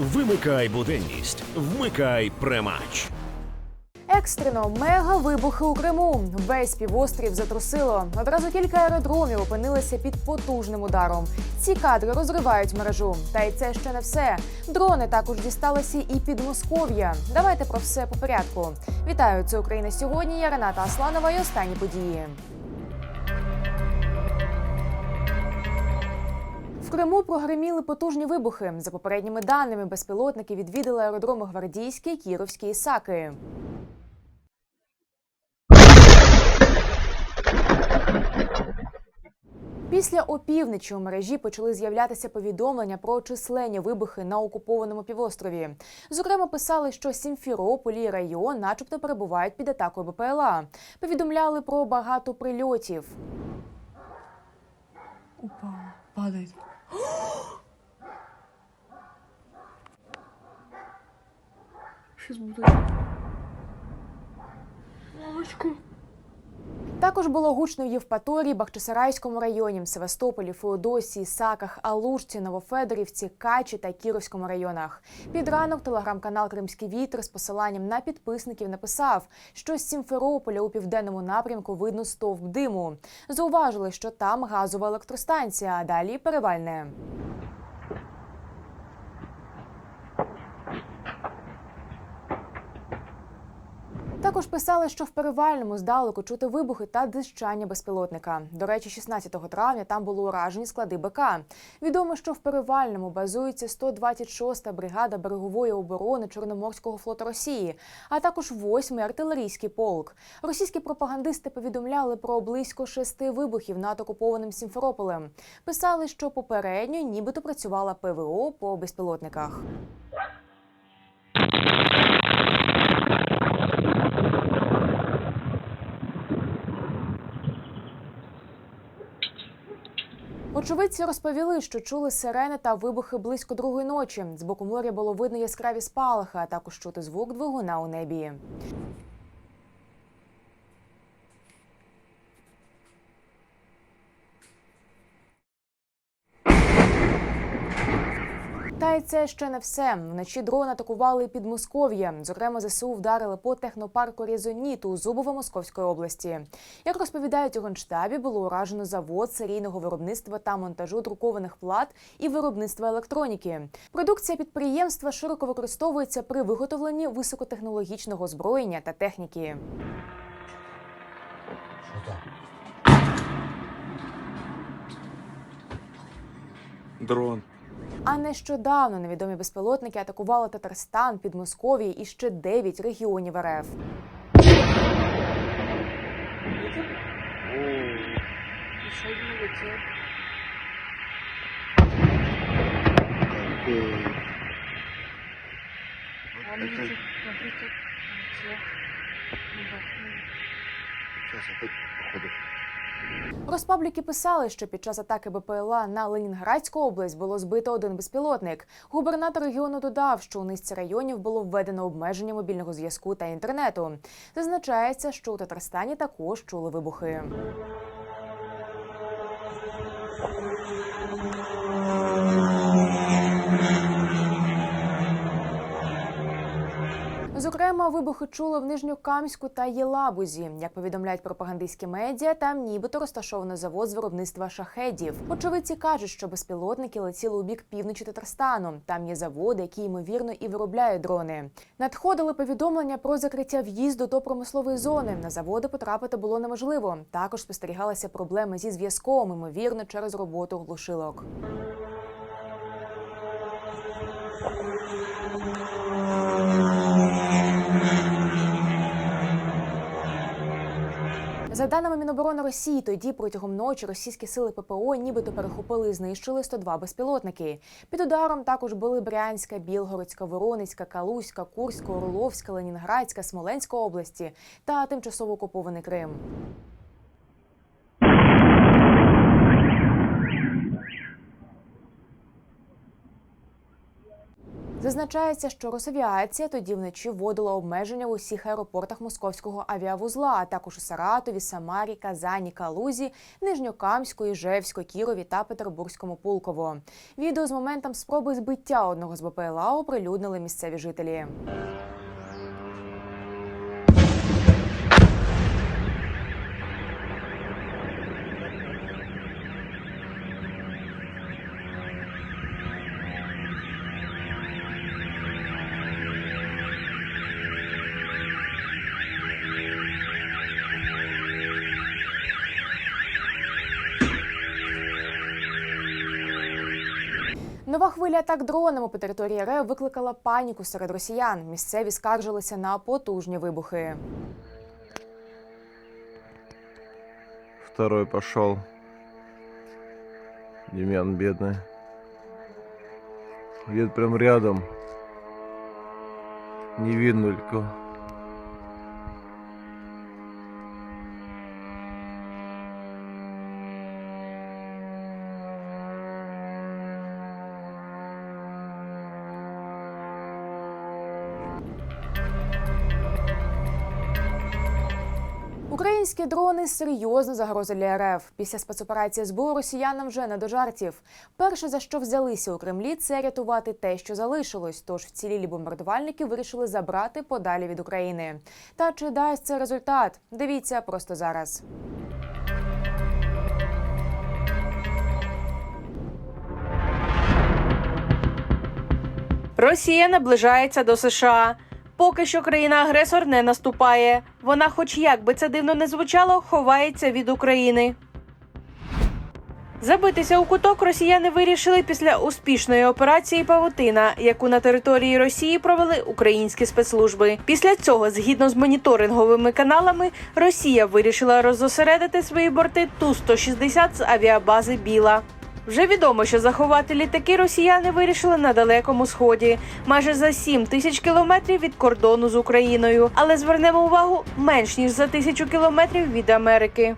Вимикай буденність, вмикай премач. Екстрено мега вибухи у Криму. Весь півострів затрусило. Одразу кілька аеродромів опинилися під потужним ударом. Ці кадри розривають мережу. Та й це ще не все. Дрони також дісталися і під Москов'я. Давайте про все по порядку. Вітаю, це Україна сьогодні. Я Рената Асланова і останні події. В Криму прогреміли потужні вибухи. За попередніми даними, безпілотники відвідали аеродроми Гвардійський, Кіровський і Саки. Після опівночі у мережі почали з'являтися повідомлення про численні вибухи на окупованому півострові. Зокрема, писали, що Сімферополь і район, начебто, перебувають під атакою БПЛА. Повідомляли про багато прильотів. Упала, падает. Сейчас буду. Мамочку. Також було гучно в Євпаторії, Бахчисарайському районі, Севастополі, Феодосії, Саках, Алушці, Новофедорівці, Качі та Кіровському районах. Під ранок телеграм-канал Кримський вітер з посиланням на підписників написав, що з Сімферополя у південному напрямку видно стовп диму. Зауважили, що там газова електростанція, а далі перевальне. Також писали, що в перевальному здалеку чути вибухи та дищання безпілотника. До речі, 16 травня там були уражені склади БК. Відомо, що в перевальному базується 126-та бригада берегової оборони Чорноморського флоту Росії, а також 8-й артилерійський полк. Російські пропагандисти повідомляли про близько шести вибухів над окупованим Сімферополем. Писали, що попередньо нібито працювала ПВО по безпілотниках. Очевидці розповіли, що чули сирени та вибухи близько другої ночі. З боку моря було видно яскраві спалахи, а також чути звук двигуна у небі. Це ще не все. Вночі дрон атакували під Москов'я. Зокрема, ЗСУ вдарили по технопарку Різоніт у Зубово Московської області. Як розповідають у генштабі, було уражено завод серійного виробництва та монтажу друкованих плат і виробництва електроніки. Продукція підприємства широко використовується при виготовленні високотехнологічного озброєння та техніки. Дрон. А нещодавно невідомі безпілотники атакували Татарстан, Підмосков'я і ще 9 регіонів РФ. Сейчас опять походу. Розпабліки писали, що під час атаки БПЛА на Ленінградську область було збито один безпілотник. Губернатор регіону додав, що у низці районів було введено обмеження мобільного зв'язку та інтернету. Зазначається, що у Татарстані також чули вибухи. Зокрема, вибухи чули в Нижньокамську та Єлабузі. Як повідомляють пропагандистські медіа, там нібито розташовано завод з виробництва шахедів. Очевидці кажуть, що безпілотники летіли у бік півночі Татарстану. Там є заводи, які ймовірно і виробляють дрони. Надходили повідомлення про закриття в'їзду до промислової зони. На заводи потрапити було неможливо. Також спостерігалися проблеми зі зв'язком, ймовірно, через роботу глушилок. За даними Міноборони Росії, тоді протягом ночі російські сили ППО нібито перехопили і знищили 102 безпілотники. Під ударом також були Брянська, Білгородська, Воронезька, Калузька, Курська, Орловська, Ленінградська, Смоленська області та тимчасово окупований Крим. Зазначається, що Росавіація тоді вночі вводила обмеження в усіх аеропортах московського авіавузла, а також у Саратові, Самарі, Казані, Калузі, Нижньокамську, Іжевську, Кірові та Петербурзькому Пулково. Відео з моментом спроби збиття одного з БПЛА оприлюднили місцеві жителі. Нова хвиля атак дронами по території РФ викликала паніку серед росіян. Місцеві скаржилися на потужні вибухи. Второй пошел. Демьян бедный. Где-то прям рядом. Не видно только. Українські дрони серйозна загроза для РФ. Після спецоперації СБУ росіянам вже не до жартів. Перше за що взялися у Кремлі, це рятувати те, що залишилось. Тож вцілілі бомбардувальники вирішили забрати подалі від України. Та чи дасть це результат? Дивіться просто зараз. Росія наближається до США. Поки що країна-агресор не наступає. Вона, хоч як би це дивно не звучало, ховається від України. Забитися у куток росіяни вирішили після успішної операції Павутина, яку на території Росії провели українські спецслужби. Після цього, згідно з моніторинговими каналами, Росія вирішила роззосередити свої борти Ту-160 з авіабази Біла. Вже відомо, що заховати літаки росіяни вирішили на далекому сході, майже за 7 тисяч кілометрів від кордону з Україною. Але звернемо увагу менш ніж за тисячу кілометрів від Америки.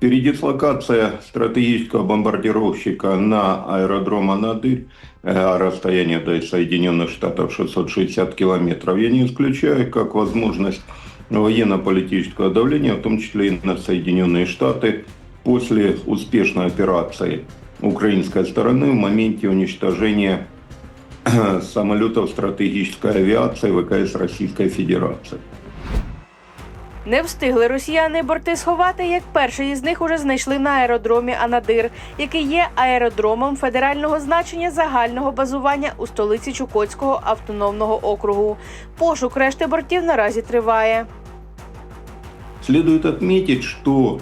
Передислокация стратегического бомбардировщика на аэродром Анадырь, э, а расстояние до Соединенных Штатов 660 километров, я не исключаю как возможность военно-политического давления, в том числе и на Соединенные Штаты, после успешной операции украинской стороны в моменте уничтожения самолетов стратегической авиации ВКС Российской Федерации. Не встигли росіяни борти сховати, як перший із них уже знайшли на аеродромі Анадир, який є аеродромом федерального значення загального базування у столиці Чукотського автономного округу. Пошук решти бортів наразі триває. Следует отметить, что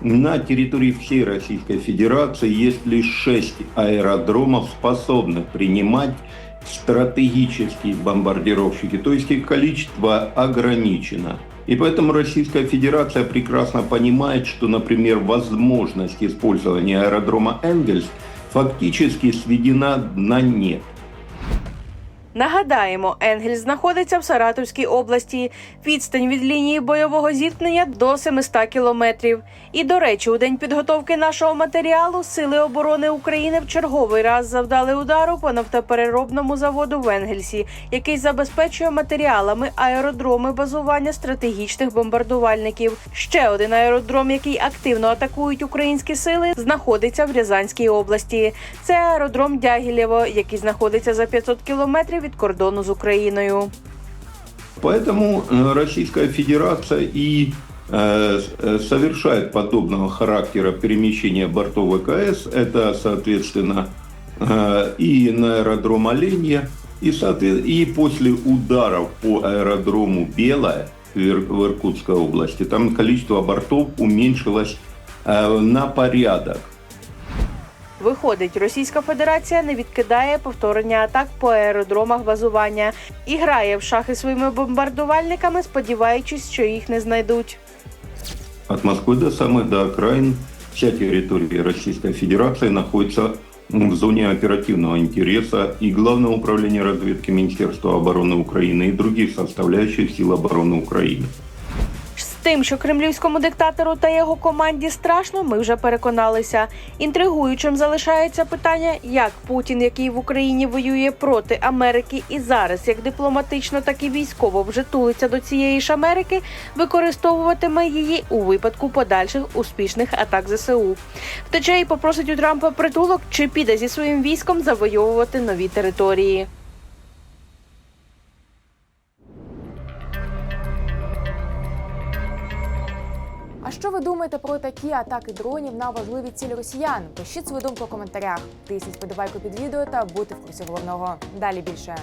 на территории всей Российской Федерации есть лишь шесть аэродромов, способных принимать стратегические бомбардировщики, то есть их количество ограничено. И поэтому Российская Федерация прекрасно понимает, что, например, возможность использования аэродрома Энгельс фактически сведена на нет. Нагадаємо, Енгельс знаходиться в Саратовській області. Відстань від лінії бойового зіткнення до 700 кілометрів. І до речі, у день підготовки нашого матеріалу Сили оборони України в черговий раз завдали удару по нафтопереробному заводу в Енгельсі, який забезпечує матеріалами аеродроми базування стратегічних бомбардувальників. Ще один аеродром, який активно атакують українські сили, знаходиться в Рязанській області. Це аеродром Дягілєво, який знаходиться за 500 кілометрів від кордону з Україною. Поэтому э, Российская Федерация и э, с- э, совершает подобного характера перемещения бортов ВКС. Это, соответственно, э, и на аэродром Оленья, и, соответ- и после ударов по аэродрому Белая в Ир- в Иркутской области, там количество бортов уменьшилось э, на порядок. Виходить, Російська Федерація не відкидає повторення атак по аеродромах базування і грає в шахи своїми бомбардувальниками, сподіваючись, що їх не знайдуть. От Москвы до самых до окраин вся территория Российской Федерации находится м, в зоне оперативного интереса и Главного управления разведки Министерства обороны Украины и других составляющих сил обороны Украины. Тим, що кремлівському диктатору та його команді страшно, ми вже переконалися. Інтригуючим залишається питання, як Путін, який в Україні воює проти Америки, і зараз як дипломатично, так і військово вже тулиться до цієї ж Америки, використовуватиме її у випадку подальших успішних атак ЗСУ. Втече і попросить у Трампа притулок, чи піде зі своїм військом завойовувати нові території. А що ви думаєте про такі атаки дронів на важливі цілі росіян? Пишіть свою думку в коментарях. Тисніть подобайку під відео та будьте в курсі головного. Далі більше.